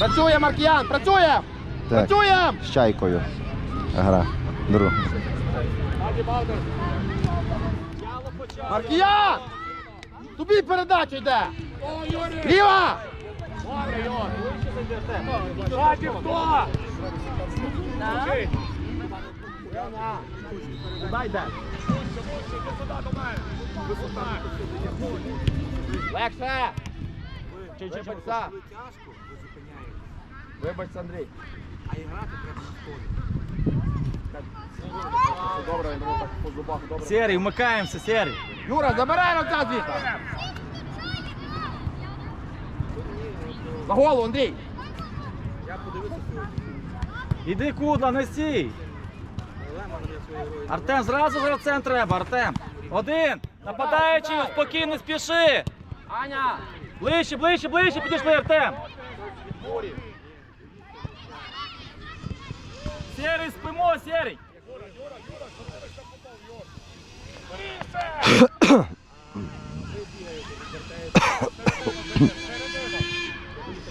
Працює Маркіян, працює! Так, Працює! з чайкою. Гра. Друг. Маркіян! Тобі передача йде! Ліва! Куди йде? Легше! Чи-чи бокса! Вибач, Андрій. А грати треба Добре, він так по зубах, добре. Серий, вмикаємося, Серий. Юра, забирай рука звідти. За голову, Андрій. Іди кудла, не стій. Артем, зразу гравцем треба, Артем. Один. Нападаючий, спокійно спіши. Аня. Ближче, ближче, ближче підійшли, Артем. Серий, спимо, Серий.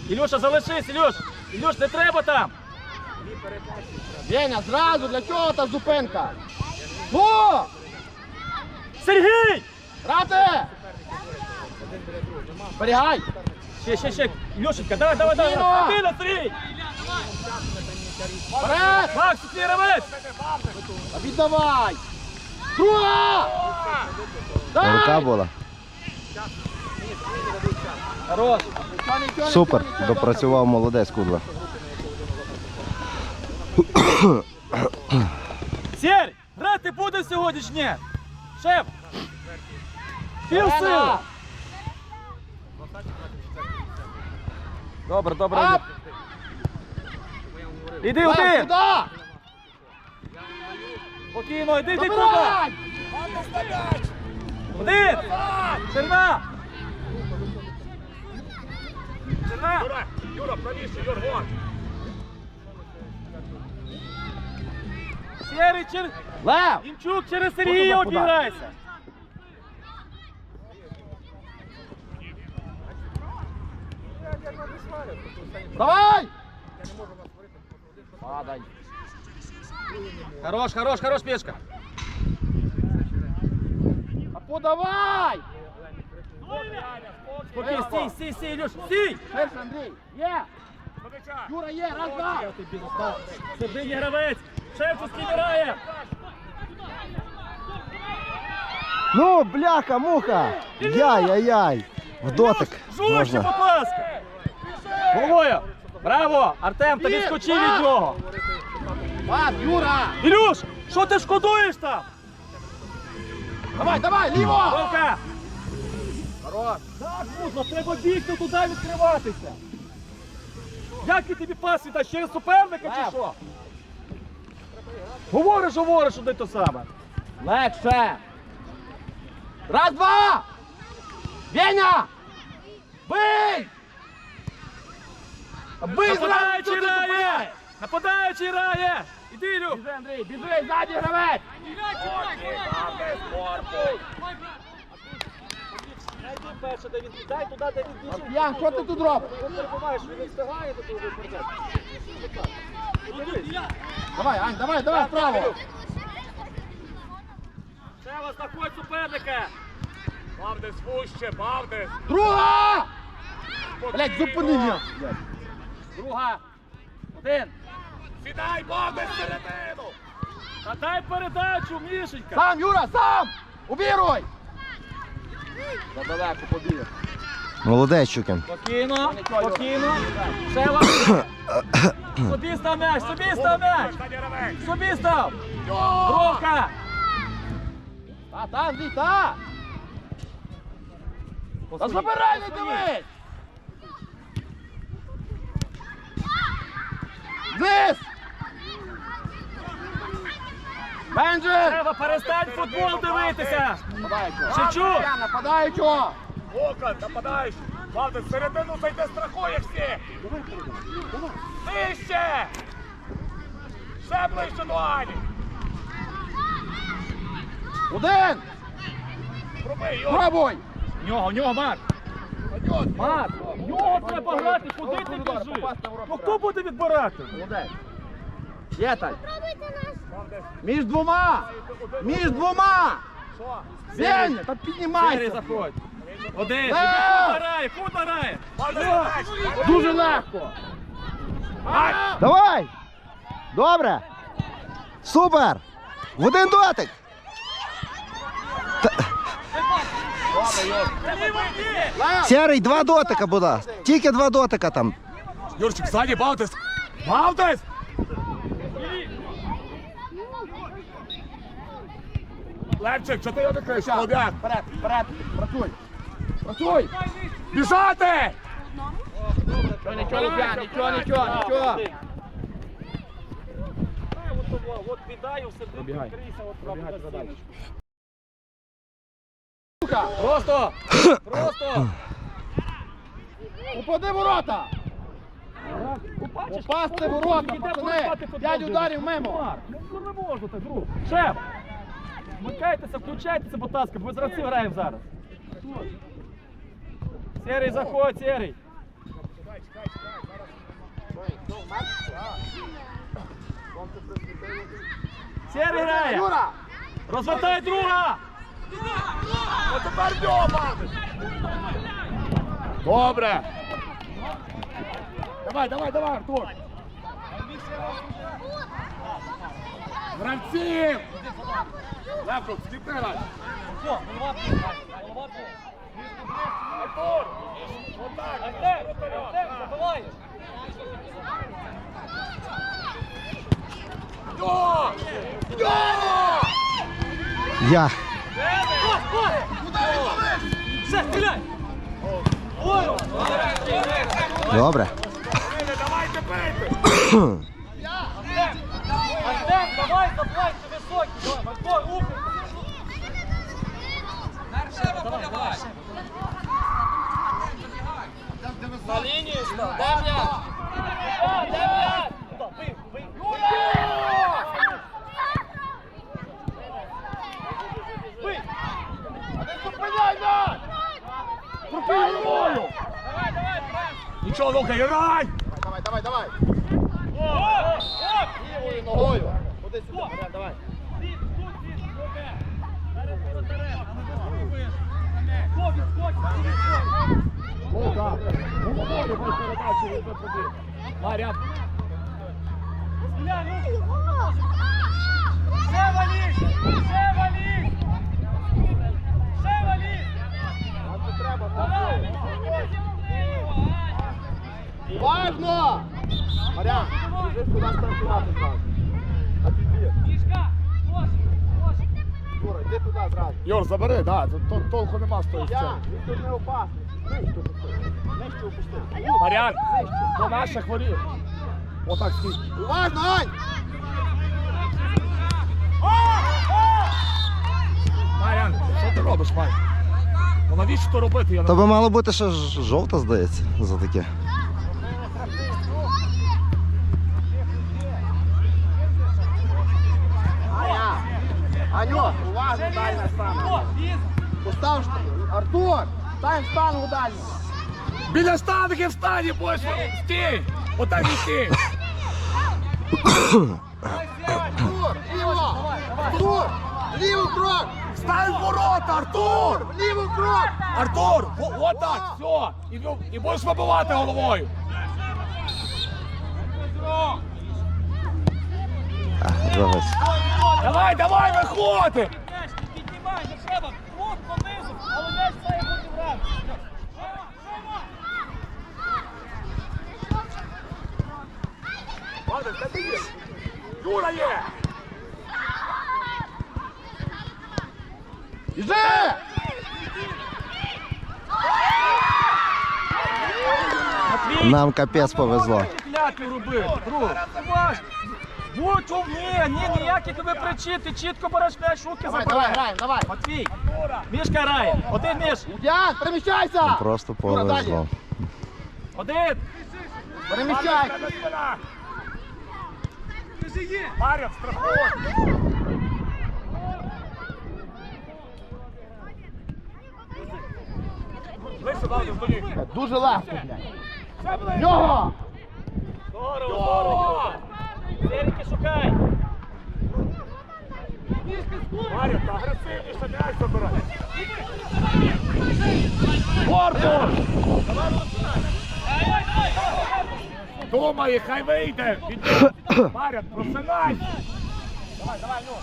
Ілюша, залишись, Ілюш. Ілюш, не треба там. Веня, зразу, для чого та зупинка? Ну! Сергій! Грати! Зберігай! Ще, ще, ще. Ілюшенька, давай, давай, давай. Спокійно! Спокійно, Сергій! Вперед! Макс, ти гравець! Віддавай! Друга! Рука була. Хорош. Супер. Допрацював молодець Кудла. Сєрь, грати буде сьогодні чи ні? Шеф! Пів сили! Добре, добре. Іди один! Сюди! Спокійно, іди, іди куди! Один! Ширина! Ширина! Юра, Юра, правіше, Юр, вон. Сєрий через... Лев! Дімчук через Сергія куди? обіграйся! Давай! Падай! Хорош, хорош, хорош, пешка! А подавай! Спокій, стій, стій, стій, Ілюш, стій! Ширше, Андрій! Є! Юра, є! Раз, два! Середині гравець! Шевченський грає! Ну, бляха, муха! Яй-яй-яй! В дотик Жужі, можна. будь ласка! Головою! Браво! Артем, тобі скочи від нього! Пас, Юра! Ілюш, що ти шкодуєш там? Давай, давай, ліво! Ровка! Хорош! Так, Музло, треба бігти туди відкриватися! Як і тобі пас віддати? Через суперника чи Лев. що? Говориш, говориш, одне то саме. Легше! Раз, два! Веня! Бий! Нападаючий грає! Нападаючий грає! Іди, Ілю! Біжи, Андрій, біжи, ззаді гравець! Дай перше, де він дай туди, де він біжить. Ян, що ти тут робиш? Ти перебуваєш, він не встигає до того випереджати. Давай, Ань, давай, давай, вправо! Шева, знаходь суперника! Бавдес вуще, Бавдес. Друга! Блять, зупини мене! Друга! Один! Сідай, Бавдес, середину. Та дай передачу, Мішенька! Сам, Юра, сам! Убіруй! Задалеко побіг. Молодець Щукін. Спокійно, спокійно. Шева! Собі став м'яч, собі став м'яч! Собі став! Бровка! Та, та, Андрій, та! Та забирай, не дивись! Вниз! Бенджи! Шева, перестань футбол дивитися! Шевчук! Нападаючого! Ока, нападаєш. Бавдес, середину зайде, страхує всіх. Нижче. Ще ближче до Ані. Один! Пробий. Пробуй! В нього, в нього, Марк! Марк! Його треба грати, куди ти біжиш? Ну хто буде відбирати? Молодець. Є так. Між двома! Між двома! Сеня, та піднімайся! заходь. Один. Да! Куди грає? Куди грає? Дуже легко! Давай! Добре! Супер! В один дотик! Серий, два дотика, ласка. Тільки два дотика там. Юрчик, ззаді, Балтис! Балтис! Левчик, що ти його викриєш? Вперед, вперед, працюй! Працюй! Біжати! Нічого, нічого, Лук'ян, нічого, нічого, нічого! От віддай у середину, Пробігай. крийся, от Пробігай, туди Просто! Просто! Упади ворота! Кому ворота, пацани! П'ять ударів мимо. Ну не можна так, друг. Шеф! Вмикайтеся, включайтеся, будь ласка, бо ми з гравців граємо зараз. Серий, заходь, серий. Серий грає! Розвертай друга! От тепер! Добре! Давай, давай, давай, Артур! Гравців! Левчик, скіпни грай! Артур! Отак! Вперед! Йо! Йо! Я. Все, стріляй! Добре. Давайте бийте! Артем, давай, давай, ти високий, давай, Марко, рухай. Давай, давай. На лінію став, дай м'яч. Дай, дай м'яч. Туди, бий, бий. Бий. Зупиняй м'яч! Крути головою! Давай, давай, давай. Нічого, Лука, грай! Давай, давай, давай! О, о, Лівою ногою! Ходи сюди, вперед, давай! Лука! Головою по передачі він виходив. Маря, Ще валіть! Ще валіть! Ще валіть! Нам не треба, так! Важно! Марян, біжи сюди стартувати зразу. А ти дві. Юра, йди туди зразу. Юр, забери, да, тут толку нема з тої Я, він тут не опасний. Нижче опусти. Нижче опусти. Маріан, до наших воріт. Отак стій. Уважно, Ань! Маріан, що ти робиш, Май? Ну навіщо то робити? Я не То би мало бути ще ж- жовта, здається, за таке. Артур, стань штангу дальню. Біля штанги встань, будеш стій! Отак і стій! Артур, ліво! Артур, лівий крок! Встань в ворота, Артур! Лівий крок! Артур! О- Отак, все! І, ну, і будеш вибивати головою! Давай, давай, виходи! Піднімай, не треба. Юра є! Біжи! Нам капець повезло. Будь у ні, ні, ніякі тобі причини, ти чітко береш м'яч, руки Давай, давай, забираєш. давай! Матвій, Мішка грає. Один міш. Ян, переміщайся! Просто Юра, далі. повезло. Один. Переміщай! Тебе спина! Страхуй! Дуже легко, блядь. Нього! Здорово, здорово. Серіки шукай. Марік, та агресивніше м'яч! Думає, хай вийде. Марік, просинай. Давай, давай, ну.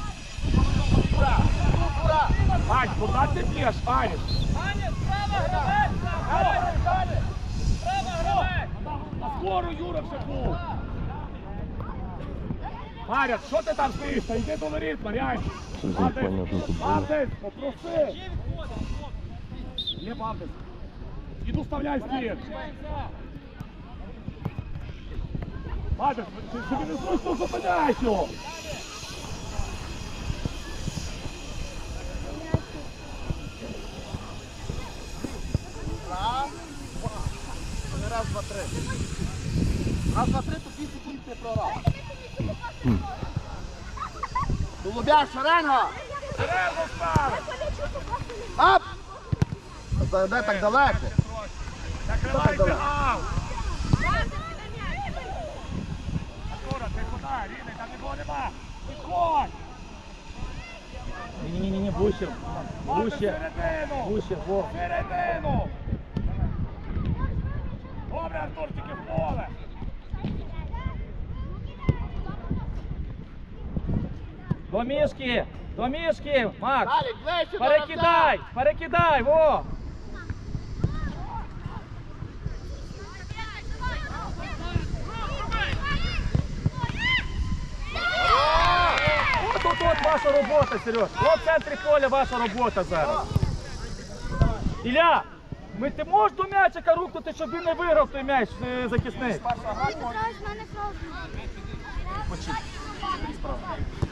Ань, куди ти б'єш, Ань? Скоро Юра вже був. Маря, що ти там стоїш? Та йди до воріт, Маряй. Бабдесь, попроси. Є Бабдесь. Іду вставляй стін. Бабдесь, ти собі не зручно зупиняєш його. Раз, два. Не раз, два, три. Раз, два, три, то Середину ставиш. Ап! Зайде так далеко. Накривай бігав. Артура, ти куди? Рідний, там нікого нема. Виходь. Ні-ні-ні, Вище. середину. Вище, во. Середину. Добре, Артур, тільки в поле. До мішки. До мішки, Макс. Перекидай, перекидай, во. От тут от ваша робота, Сереж. От в центрі поля ваша робота зараз. Ілля, ми ти можеш до м'ячика рухнути, щоб він не виграв той м'яч е, захисний? Юра, стій зараз! Стій! Стій!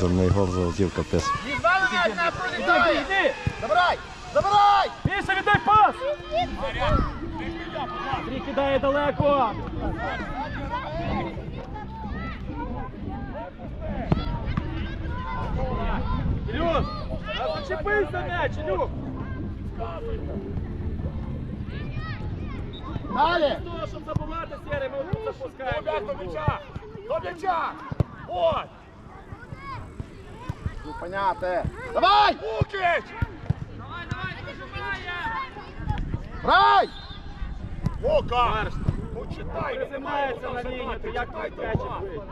Дурний гол залетів капець. Забирай! Забирай! Міша, віддай пас! Андрій кидає далеко. Ілюш, зачепись за м'яч, Ілюх! Далі! Щоб забувати сіри, ми тут запускаємо. До м'яча. До м'яча. Ось. Зупиняти! Давай! Букич. Грай! Ока. Марш. Ну читай. Призимається на лінію, то як той м'ячик бить?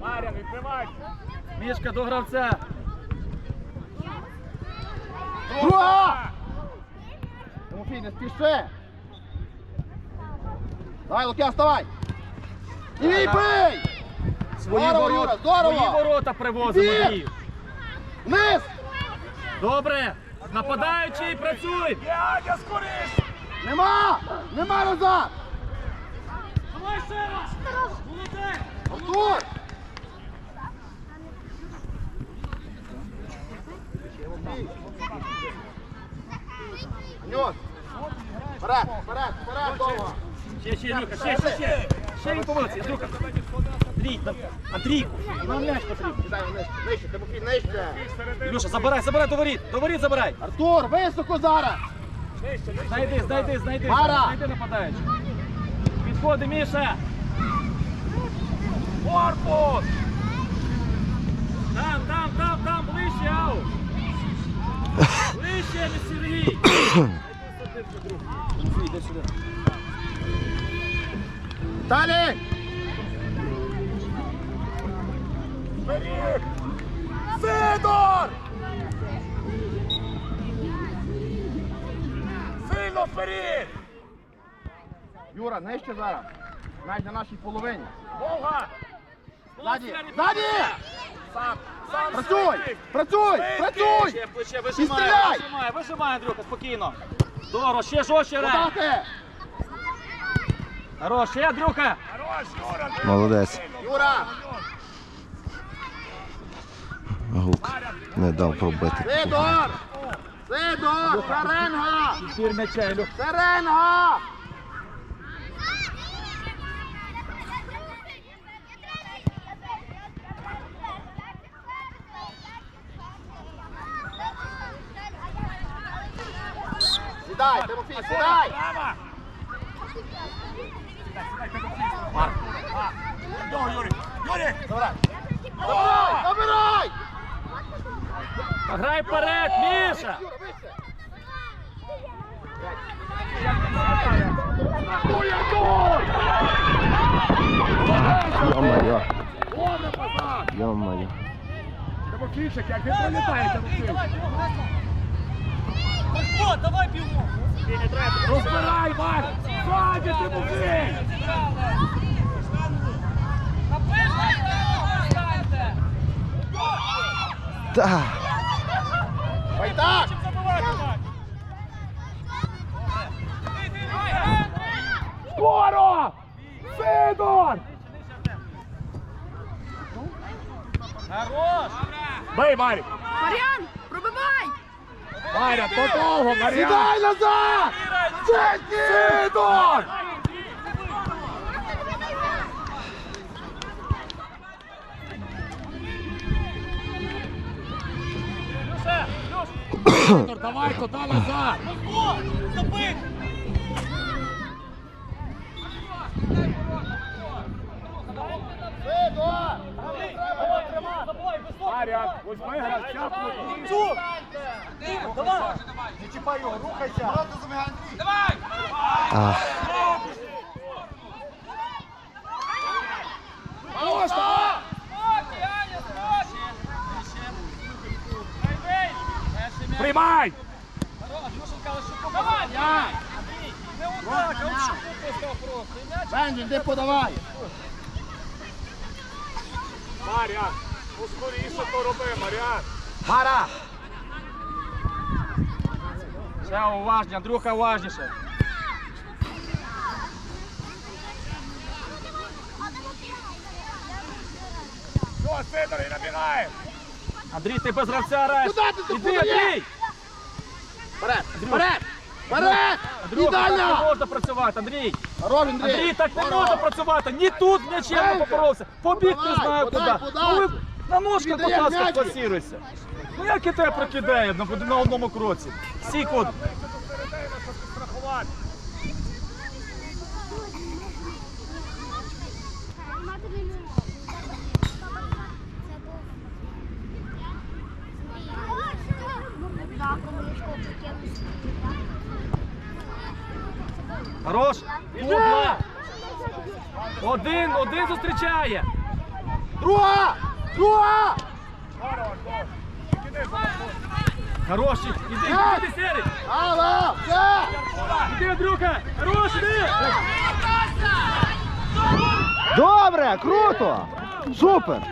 Маря, відкривайся. Мішка до гравця. Друга! Тимофій, не спіши! Давай, Лук'ян, вставай! І бий! Свої Здорово, ворота, здорово! свої ворота привозимо. Іди! Андрій. Вниз! Добре, нападаючий, працюй. Дядя, скоріш. Нема! Нема назад! Давай ще раз. Молодець. Артур! Анют! Вперед, вперед, вперед, довго! Ще, ще, Люка, ще, ще, ще. Ще помилиться, Люка. Андрій, там, Андрійку, нам м'яч потрібен. Кидай нижче, нижче, Тимофій, нижче! Ілюша, забирай, забирай до воріт, до воріт забирай. Артур, високо зараз! Знайди, знайди, знайди, Мара! знайди нападаючий. Підходи, Міша. Корпус. Там, там, там, там, ближче, ау. Ближче, Сергій. Далі! Сидор. Сильно вперед. Юра, нижче зараз. Навіть на нашій половині. Волга. Ззаді! Ззаді! Сам. Сам Працюй! Працюй! Працюй! Плече, плече, І стріляй! вижимай, вижимай, Андрюха, спокійно. Здорово, ще жорстче грай. Хорош, ще, Андрюха. Молодець. Юра! Гук не дав пробити. Сидор! Сидор! Шеренга! Шеренга! Сідай, Тимофій, сідай! Його, Юрій! Юрій! Забирай! Забирай! Забирай! Грай вперед, Міша! Ой, Артур! Йо-моє, Добре, позад! йо-моє. Тимофійчик, він пролітає, Тимофій? Розбирай, Марк! Тимофій! Та. Ой, так! Скоро! Сидор! Хорош! Бей, Марік! Мар'ян! Маря, то довго, Сідай назад! Сидор! Сидор, давай туди назад! Сидор! Марія, возьми гравця плотніше. Не чіпай його, рухайся! А, Можна! Приймай! Бенджі, йди подавай! Мар'ян, ну скоріше то роби, Мар'ян. Мара! Ще уважні, Андрюха уважніше. Все, Сидор, і набігає. Андрій, ти без гравця граєш. Куди ти Іди? Андрій! Вперед! Вперед! Вперед! Андрюха, так не Ідеально! можна працювати, Андрій! Хорош, Андрій! Андрій, так не Хорош! можна працювати! Ні тут м'ячем не Бенка! попоровся! Побіг не знаю подай, куди! подай! Ну ви на ножках, будь ласка, пласіруйся! Ну як і тебе прокидає на, на одному кроці? Сік от. Страхувати. Хорош! Кудла! Один, один зустрічає! Друга! Друга! Хорош! Іди, іди, Серий! Алло! Все! Іди, Андрюха! Хорош, іди! Добре, круто! Супер!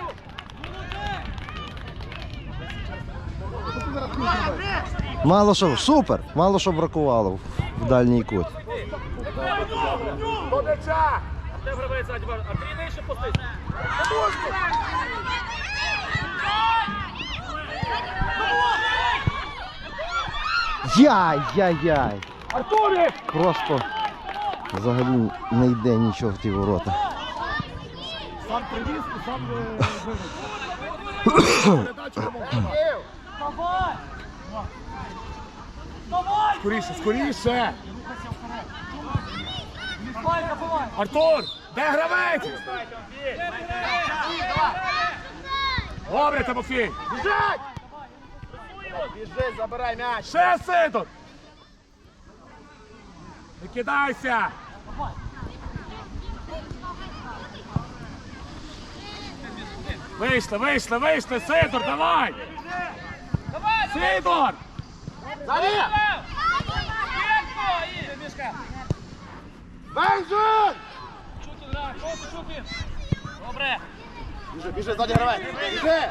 Мало що, супер! Мало що бракувало в- дальній кут. До м'яча. Де гравець ззаді? Андрій нижче постись! Яй-яй-яй! Артурик! Просто взагалі не йде нічого в ті ворота. Сам привіз і сам е, подати. Скоріше, скоріше! Артур, де гравець? Добре, Тимофій! Біжать! Біжи, забирай м'яч! Ще Сидор! Не кидайся! Вийшли, вийшли, вийшли, Сидор, давай! Сидор! Залі! Бенджин! Добре! Біжи, біжи, ззаді гравець! Біжи!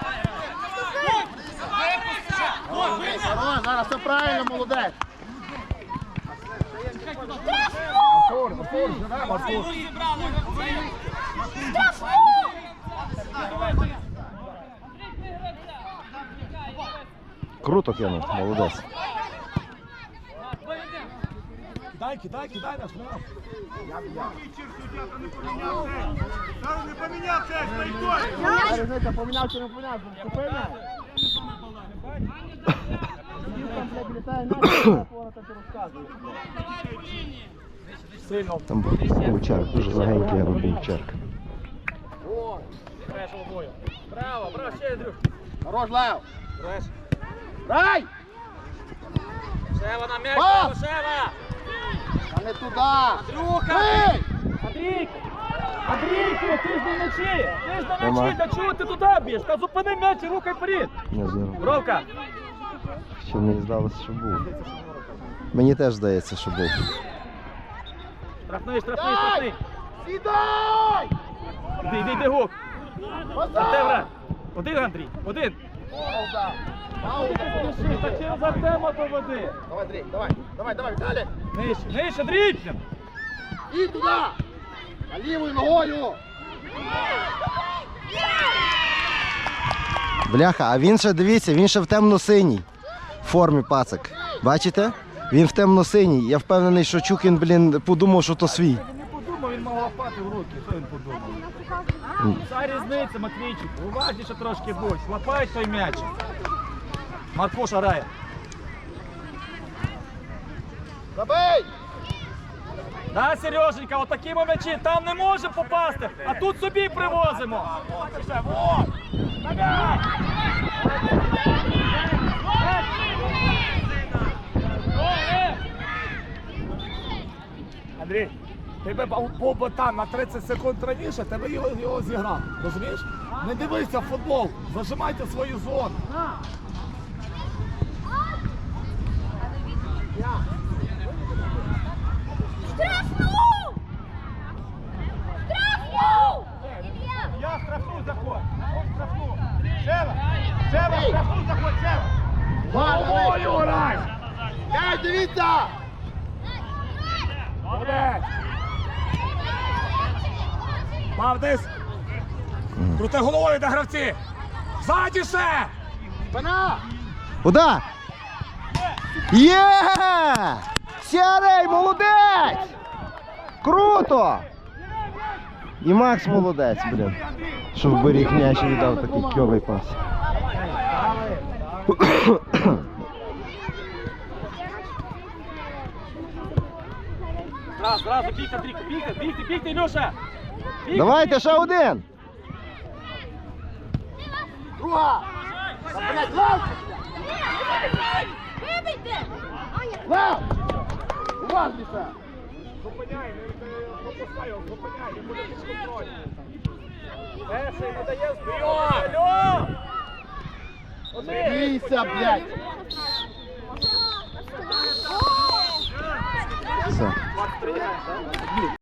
Все правильно, молодець! Артур, Артур, живемо, Артур! Круто кинув, молодець. Кидай, кидай, кидай наш м'яч! Різниця, поміняв чи не поміняв, купив м'яч? Сильно. Там був Вовчарк, дуже легенький але був Вовчарк. Треш обоє. Браво, браво, ще Андрюх. Хорош, Лев. Треш. Грай! Шева на м'яч, Пас! Шева! А не туди. Андрюха! Бий! Андрійко! Андрійко, ти ж на м'ячі! Ти ж Нема. м'ячі, для чого ти туди б'єш? Та зупини м'яч і рухай вперед! Не знаю. Бровка! Ще мені здалося, що був. Мені теж здається, що був. Штрафний, штрафний, штрафний! Сідай! Іди, іди, іди, гук! Артем, Один, Андрій, один! Та через Артема доведи! Давай, Андрій, давай, давай, давай, Віталій. Нижче, нижче, Андрійчем! І туди. А лівою ногою. Бляха, а він ще дивіться, він ще в темно-синій формі пацик. Бачите? Він в темно-синій. Я впевнений, що Чукін, блін, подумав, що то свій. Він не подумав, він мав лопати в руки. Що він подумав? Ця різниця, Матвійчик. Уважніше трошки будь. Лапай той м'яч. Маркуша грає. Забий! Да, Сереженька, отакі ми м'ячі, там не можемо попасти, а тут собі привозимо. Ти був- був би там на 30 секунд раніше, ти би його, його зіграв. Розумієш? Не дивися в футбол, зажимайте свою зону. Штрафну! Штрафну! Я штрафну заходь. Заходь штрафну. Шева, Шева, штрафну заходь, Шева. Головою грай! П'ять, дивіться! Молодець! Мавдис! Крути головою до гравці! Ззаді ще! Спина! Удар! Є! Сярий, молодець! Круто! І Макс молодець, блін. Що вберіг м'яч і віддав такий кльовий пас. Зразу, зразу, бігти, Андрійко, бігти, бігти, бігти, Ілюша. Бігти, Давайте ще один! Друга! Та, блядь, Лев! Вибийте! Лев! Уважніше! Зупиняй, не пропускай його, зупиняй, не буде під контролем. Перший надає зброю. Алло! Один. Бійся, блядь! Все. 23 грає, так?